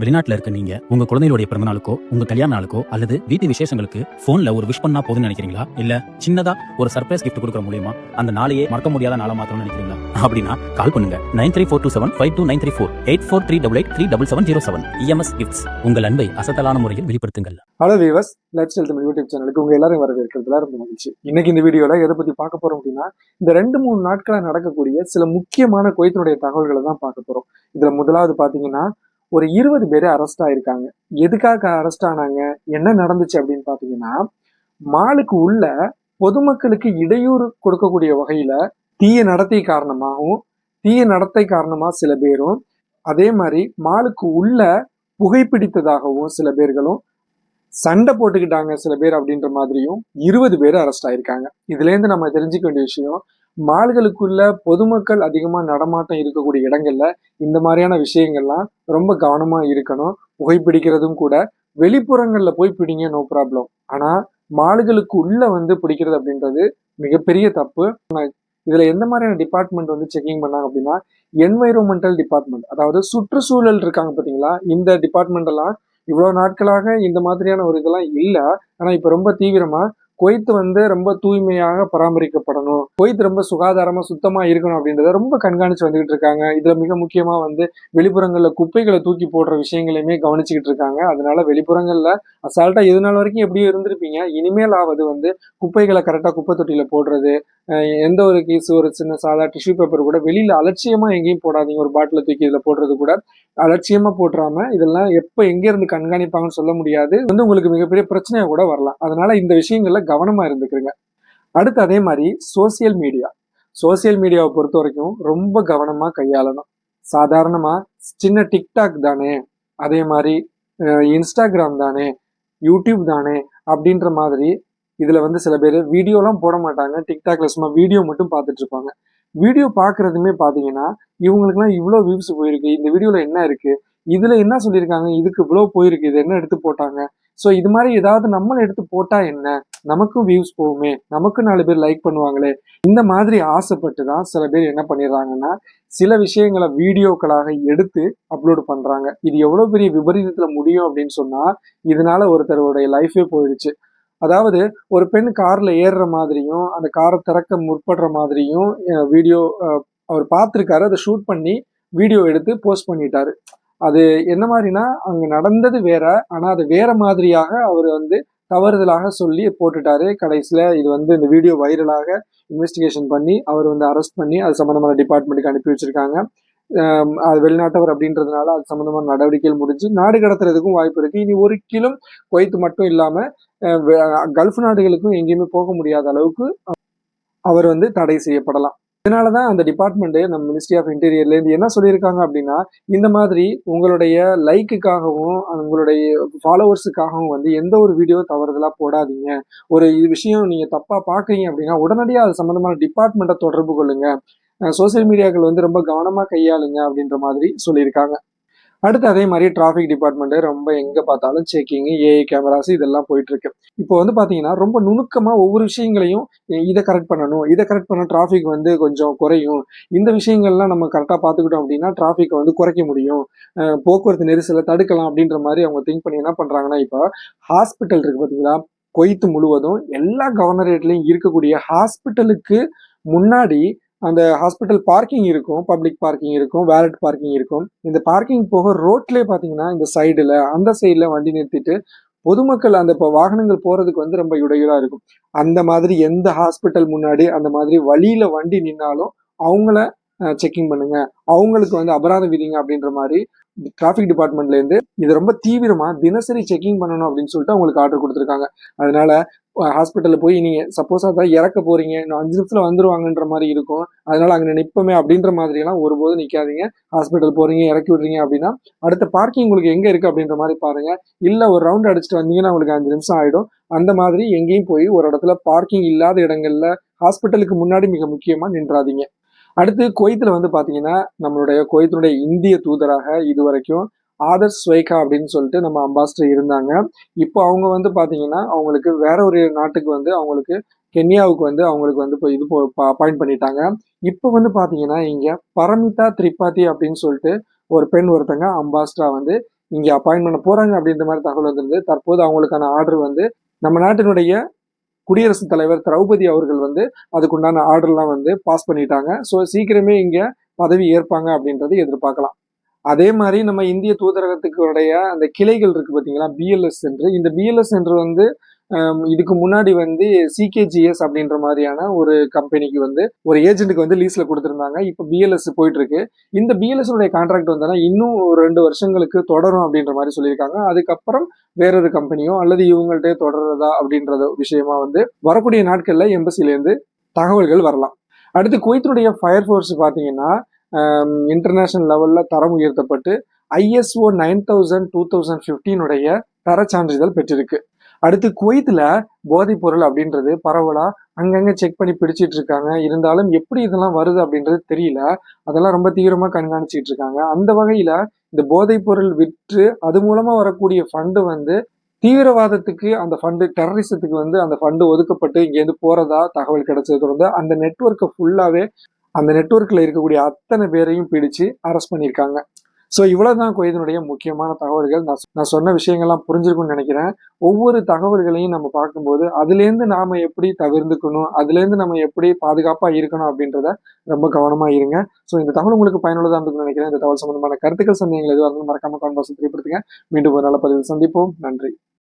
வெளிநாட்டுல இருக்க நீங்க உங்க குழந்தைகளுடைய பிறந்த நாளுக்கோ உங்க கல்யாண நாளுக்கோ அல்லது வீட்டு விசேஷங்களுக்கு போன்ல ஒரு விஷ் பண்ணா போதும்னு நினைக்கிறீங்களா? இல்ல சின்னதா ஒரு சர்ப்ரைஸ் கிஃப்ட் கொடுக்கற மூலியமா அந்த நாளையே மறக்க முடியாத நாளா மாத்தணும்னு நினைக்கிறீங்களா? அப்படின்னா கால் பண்ணுங்க. Nine three four two seven five two nine three four eight four three double eight three double seven zero seven. EMS gifts உங்கள் அன்பை அசத்தலான முறையில் வெளிப்படுத்துங்கள். Hello viewers lifestyle YouTube சேனலுக்கு உங்க எல்லாரும் வரவேற்கிறதுல ரொம்ப மகிழ்ச்சி. இன்னைக்கு இந்த வீடியோல எதை பத்தி பார்க்க போறோம் அப்படின்னா இந்த ரெண்டு மூணு நாட்களா நடக்கக்கூடிய சில முக்கியமான குவைத்தினுடைய தகவல்களை தான் பார்க்க போறோம். இதுல முதலாவது பாத்தீங்கன்னா ஒரு இருபது பேர் அரெஸ்ட் ஆயிருக்காங்க. எதுக்காக அரெஸ்ட் ஆனாங்க? என்ன நடந்துச்சு அப்படின்னு பாத்தீங்கன்னா மாலுக்கு உள்ள பொதுமக்களுக்கு இடையூறு கொடுக்கக்கூடிய வகையில தீய நடத்தை காரணமாகவும் தீய நடத்தை காரணமா சில பேரும் அதே மாதிரி மாலுக்கு உள்ள புகைப்பிடித்ததாகவும் சில பேர்களும் சண்டை போட்டுக்கிட்டாங்க சில பேர் அப்படின்ற மாதிரியும் இருபது பேர் அரெஸ்ட் ஆயிருக்காங்க. இதுல இருந்து நம்ம தெரிஞ்சுக்க வேண்டிய விஷயம் மால்களுக்குள்ள பொதுமக்கள் அதிகமா நடமாட்டம் இருக்கக்கூடிய இடங்கள்ல இந்த மாதிரியான விஷயங்கள்லாம் ரொம்ப கவனமா இருக்கணும். புகைப்பிடிக்கிறதும் கூட. வெளிப்புறங்கள்ல போய் பிடிங்க நோ ப்ராப்ளம் ஆனா மால்களுக்கு உள்ள வந்து பிடிக்கிறது அப்படின்றது மிகப்பெரிய தப்பு. இதுல எந்த மாதிரியான டிபார்ட்மெண்ட் வந்து செக்கிங் பண்ணாங்க அப்படின்னா என்வைரோமெண்டல் டிபார்ட்மெண்ட் அதாவது சுற்றுச்சூழல் இருக்காங்க பாத்தீங்களா இந்த டிபார்ட்மெண்ட் எல்லாம் இவ்வளவு நாட்களாக இந்த மாதிரியான ஒரு இதெல்லாம் இல்ல. ஆனா இப்ப ரொம்ப தீவிரமா கொய்த்து வந்து ரொம்ப தூய்மையாக பராமரிக்கப்படணும். குவைத் ரொம்ப சுகாதாரமாக சுத்தமாக இருக்கணும் அப்படின்றத ரொம்ப கண்காணிச்சு வந்துகிட்டு இருக்காங்க. இதில் மிக முக்கியமாக வந்து வெளிப்புறங்களில் குப்பைகளை தூக்கி போடுற விஷயங்களையுமே கவனிச்சுக்கிட்டு இருக்காங்க. அதனால வெளிப்புறங்களில் அசால்ட்டாக எது நாள் வரைக்கும் எப்படியோ இருந்திருப்பீங்க. இனிமேலாவது வந்து குப்பைகளை கரெக்டாக குப்பை தொட்டியில் போடுறது எந்த ஒரு கேஸ் ஒரு சின்ன சாதா டிஷ்யூ பேப்பர் கூட வெளியில் அலட்சியமாக எங்கேயும் போடாதீங்க. ஒரு பாட்டில தூக்கி இதில் போடுறது கூட அலட்சியமாக போட்டுறாம இதெல்லாம் எப்போ எங்கேருந்து கண்காணிப்பாங்கன்னு சொல்ல முடியாது. வந்து உங்களுக்கு மிகப்பெரிய பிரச்சனையாக கூட வரலாம். அதனால இந்த விஷயங்கள்ல கவனமாக இருந்துக்கிறீங்க அடுத்து அதே மாதிரி சோசியல் மீடியா சோசியல் மீடியாவை பொறுத்த வரைக்கும் ரொம்ப கவனமாக கையாளணும். சாதாரணமாக சின்ன டிக்டாக் தானே அதே மாதிரி இன்ஸ்டாகிராம் தானே யூடியூப் தானே அப்படின்ற மாதிரி இதில் வந்து சில பேர் வீடியோலாம் போட மாட்டாங்க. டிக்டாக்ல சும்மா வீடியோ மட்டும் பார்த்துட்டு இருப்பாங்க. வீடியோ பார்க்கறதுமே பார்த்தீங்கன்னா இவங்களுக்குலாம் இவ்வளோ வியூஸ் போயிருக்கு. இந்த வீடியோவில் என்ன இருக்குது இதுல என்ன சொல்லியிருக்காங்க? இதுக்கு இவ்வளோ போயிருக்கு இது என்ன எடுத்து போட்டாங்க? ஸோ இது மாதிரி ஏதாவது நம்மள எடுத்து போட்டா என்ன? நமக்கும் வியூஸ் போகுமே. நமக்கும் நாலு பேர் லைக் பண்ணுவாங்களே. இந்த மாதிரி ஆசைப்பட்டு தான் சில பேர் என்ன பண்ணிடுறாங்கன்னா சில விஷயங்களை வீடியோக்களாக எடுத்து அப்லோடு பண்றாங்க. இது எவ்வளவு பெரிய விபரீதத்துல முடியும் அப்படின்னு சொன்னா இதனால ஒருத்தருடைய லைஃபே போயிடுச்சு. அதாவது ஒரு பெண் கார்ல ஏறுற மாதிரியும் அந்த காரை திறக்க முற்படுற மாதிரியும் வீடியோ அவர் பார்த்துருக்காரு. அதை ஷூட் பண்ணி வீடியோ எடுத்து போஸ்ட் பண்ணிட்டாரு. அது என்ன மாதிரினா அங்கே நடந்தது வேற. ஆனால் அது வேற மாதிரியாக அவர் வந்து தவறுதலாக சொல்லி போட்டுட்டாரு. கடைசியில் இது வந்து இந்த வீடியோ வைரலாக இன்வெஸ்டிகேஷன் பண்ணி அவர் வந்து அரெஸ்ட் பண்ணி அது சம்மந்தமான டிபார்ட்மெண்ட்டுக்கு அனுப்பி வச்சிருக்காங்க. அது வெளிநாட்டவர் அப்படின்றதுனால அது சம்மந்தமான நடவடிக்கைகள் முடிஞ்சு நாடு கடத்துறதுக்கும் வாய்ப்பு இருக்கு. இனி ஒரு கிலும் கொய்த்து மட்டும் இல்லாம கல்ஃப் நாடுகளுக்கும் எங்கேயுமே போக முடியாத அளவுக்கு அவர் வந்து தடை செய்யப்படலாம். இதனாலதான் அந்த டிபார்ட்மெண்ட்டு நம்ம மினிஸ்ட்ரி ஆஃப் இன்டீரியர்லேருந்து என்ன சொல்லியிருக்காங்க அப்படின்னா இந்த மாதிரி உங்களுடைய லைக்குக்காகவும் உங்களுடைய ஃபாலோவர்ஸுக்காகவும் வந்து எந்த ஒரு வீடியோ தவறுதலாக போடாதீங்க. ஒரு இது விஷயம் நீங்கள் தப்பாக பார்க்குறீங்க அப்படின்னா உடனடியாக அது சம்மந்தமான டிபார்ட்மெண்ட்டை தொடர்பு கொள்ளுங்க. சோசியல் மீடியாக்கள் வந்து ரொம்ப கவனமாக கையாளுங்க அப்படின்ற மாதிரி சொல்லியிருக்காங்க. அடுத்து அதே மாதிரி டிராஃபிக் டிபார்ட்மெண்ட்டு ரொம்ப எங்கே பார்த்தாலும் செக்கிங் ஏஐ கேமராஸ் இதெல்லாம் போயிட்டுருக்கு. இப்போ வந்து பார்த்தீங்கன்னா ரொம்ப நுணுக்கமாக ஒவ்வொரு விஷயங்களையும் இதை கரெக்ட் பண்ணணும் இதை கரெக்ட் பண்ண டிராஃபிக் வந்து கொஞ்சம் குறையும். இந்த விஷயங்கள்லாம் நம்ம கரெக்டாக பார்த்துக்கிட்டோம் அப்படின்னா டிராஃபிக்கை வந்து குறைக்க முடியும். போக்குவரத்து நெரிசலை தடுக்கலாம் அப்படின்ற மாதிரி அவங்க திங்க் பண்ணி என்ன பண்ணுறாங்கன்னா இப்போ ஹாஸ்பிட்டல் இருக்குது பார்த்தீங்களா கொய்த்து முழுவதும் எல்லா கவர்னரேட்லையும் இருக்கக்கூடிய ஹாஸ்பிட்டலுக்கு முன்னாடி அந்த ஹாஸ்பிட்டல் பார்க்கிங் இருக்கும் பப்ளிக் பார்க்கிங் இருக்கும் வேலட் பார்க்கிங் இருக்கும். இந்த பார்க்கிங் போக ரோட்லேயே பார்த்தீங்கன்னா இந்த சைடில் அந்த சைடில் வண்டி நிறுத்திட்டு பொதுமக்கள் அந்த இப்போ வாகனங்கள் போறதுக்கு வந்து ரொம்ப இடையூறாக இருக்கும். அந்த மாதிரி எந்த ஹாஸ்பிட்டல் முன்னாடி அந்த மாதிரி வழியில வண்டி நின்னாலும் அவங்கள செக்கிங் பண்ணுங்க. அவங்களுக்கு வந்து அபராதம் விதிங்க அப்படின்ற மாதிரி டிராஃபிக் டிபார்ட்மெண்ட்லேருந்து இது ரொம்ப தீவிரமாக தினசரி செக்கிங் பண்ணணும் அப்படின்னு சொல்லிட்டு அவங்களுக்கு ஆர்டர் கொடுத்துருக்காங்க. அதனால ஹாஸ்பிட்டலில் போய் நீங்கள் சப்போஸ் அதான் இறக்க போறீங்க இன்னும் அஞ்சு நிமிஷத்தில் வந்துருவாங்கன்ற மாதிரி இருக்கும். அதனால அங்கே நிற்போமே அப்படின்ற மாதிரிலாம் எல்லாம் ஒருபோதும் நிற்காதீங்க ஹாஸ்பிட்டல் போகிறீங்க இறக்கி விடுறீங்க அப்படின்னா அடுத்த பார்க்கிங் உங்களுக்கு எங்கே இருக்குது அப்படின்ற மாதிரி பாருங்க. இல்லை ஒரு ரவுண்ட் அடிச்சுட்டு வந்தீங்கன்னா உங்களுக்கு அஞ்சு நிமிஷம் ஆகிடும் அந்த மாதிரி எங்கேயும் போய் ஒரு இடத்துல பார்க்கிங் இல்லாத இடங்கள்ல ஹாஸ்பிட்டலுக்கு முன்னாடி மிக முக்கியமாக நின்றாதீங்க. அடுத்து குவைத்தில் வந்து பார்த்தீங்கன்னா நம்மளுடைய குவைத்தினுடைய இந்திய தூதராக இதுவரைக்கும் ஆதர்ஷ் ஸ்வைகா அப்படின்னு சொல்லிட்டு நம்ம அம்பாசிடர் இருந்தாங்க. இப்போ அவங்க வந்து பார்த்தீங்கன்னா அவங்களுக்கு வேற ஒரு நாட்டுக்கு வந்து அவங்களுக்கு கென்யாவுக்கு வந்து அவங்களுக்கு வந்து இப்போ இது அப்பாயிண்ட் பண்ணிட்டாங்க. இப்போ வந்து பார்த்தீங்கன்னா இங்கே பரமிதா திரிபாதி அப்படின்னு சொல்லிட்டு ஒரு பெண் ஒருத்தங்க அம்பாசிடரா வந்து இங்கே அப்பாயின்ட் பண்ண போகிறாங்க அப்படின்ற மாதிரி தகவல் வந்திருந்தது. தற்போது அவங்களுக்கான ஆர்டர் வந்து நம்ம நாட்டினுடைய குடியரசுத் தலைவர் திரௌபதி அவர்கள் வந்து அதுக்குண்டான ஆர்டர்லாம் வந்து பாஸ் பண்ணிட்டாங்க. ஸோ சீக்கிரமே இங்கே பதவி ஏற்பாங்க அப்படின்றது எதிர்பார்க்கலாம். அதே மாதிரி நம்ம இந்திய தூதரகத்துக்கு உடைய அந்த கிளைகள் இருக்கு பார்த்தீங்களா பிஎல்எஸ் சென்று இந்த பிஎல்எஸ் சென்று வந்து இதுக்கு முன்னாடி வந்து சிகேஜிஎஸ் அப்படின்ற மாதிரியான ஒரு கம்பெனிக்கு வந்து ஒரு ஏஜென்ட்டுக்கு வந்து லீஸ்ல கொடுத்துருந்தாங்க. இப்போ பிஎல்எஸ் போயிட்டு இருக்கு இந்த பிஎல்எஸ்னுடைய கான்ட்ராக்ட் வந்தோன்னா இன்னும் ஒரு ரெண்டு வருஷங்களுக்கு தொடரும் அப்படின்ற மாதிரி சொல்லியிருக்காங்க. அதுக்கப்புறம் வேறொரு கம்பெனியோ அல்லது இவங்கள்ட்டே தொடர்றதா அப்படின்றத விஷயமா வந்து வரக்கூடிய நாட்கள்ல எம்பசிலேருந்து தகவல்கள் வரலாம். அடுத்து குவைத்தினுடைய ஃபயர் ஃபோர்ஸ் பார்த்தீங்கன்னா இன்டர்நேஷனல் லெவலில் தரம் உயர்த்தப்பட்டு ISO nine thousand two thousand ஃபிஃப்டீனுடைய தர சான்றிதழ் பெற்றிருக்கு. அடுத்து குவைத்தில் போதைப் பொருள் அப்படின்றது பரவலா? அங்கங்கே செக் பண்ணி பிடிச்சிட்டு இருக்காங்க. இருந்தாலும் எப்படி இதெல்லாம் வருது அப்படின்றது தெரியல. அதெல்லாம் ரொம்ப தீவிரமாக கண்காணிச்சிட்டு இருக்காங்க. அந்த வகையில் இந்த போதைப் பொருள் விற்று அது மூலமாக வரக்கூடிய ஃபண்டு வந்து தீவிரவாதத்துக்கு அந்த ஃபண்டு டெரரிசத்துக்கு வந்து அந்த ஃபண்டு ஒதுக்கப்பட்டு இங்கேருந்து போகிறதா தகவல் கிடைச்சது தொடர்ந்து அந்த நெட்ஒர்க்கை ஃபுல்லாகவே அந்த நெட்ஒர்க்கில் இருக்கக்கூடிய அத்தனை பேரையும் பிடிச்சு அரெஸ்ட் பண்ணியிருக்காங்க. ஸோ இவ்வளவுதான் குவைத்தினுடைய முக்கியமான தகவல்கள். நான் நான் சொன்ன விஷயங்கள்லாம் புரிஞ்சிருக்கும்னு நினைக்கிறேன். ஒவ்வொரு தகவல்களையும் நம்ம பார்க்கும்போது அதுலேருந்து நாம எப்படி தவிர்த்துக்கணும் அதுலேருந்து நம்ம எப்படி பாதுகாப்பா இருக்கணும் அப்படின்றத ரொம்ப கவனமா இருங்க. ஸோ இந்த தகவல் உங்களுக்கு பயனுள்ளதாக இருக்கும்னு நினைக்கிறேன். இந்த தகவல் சம்பந்தமான கருத்துக்கள் சந்தேகங்கள் எதுவாக இருந்தாலும் மறக்காம கான்வர்ஸ் தெரியப்படுத்துங்க. மீண்டும் ஒரு நல்ல பதிவில் சந்திப்போம். நன்றி.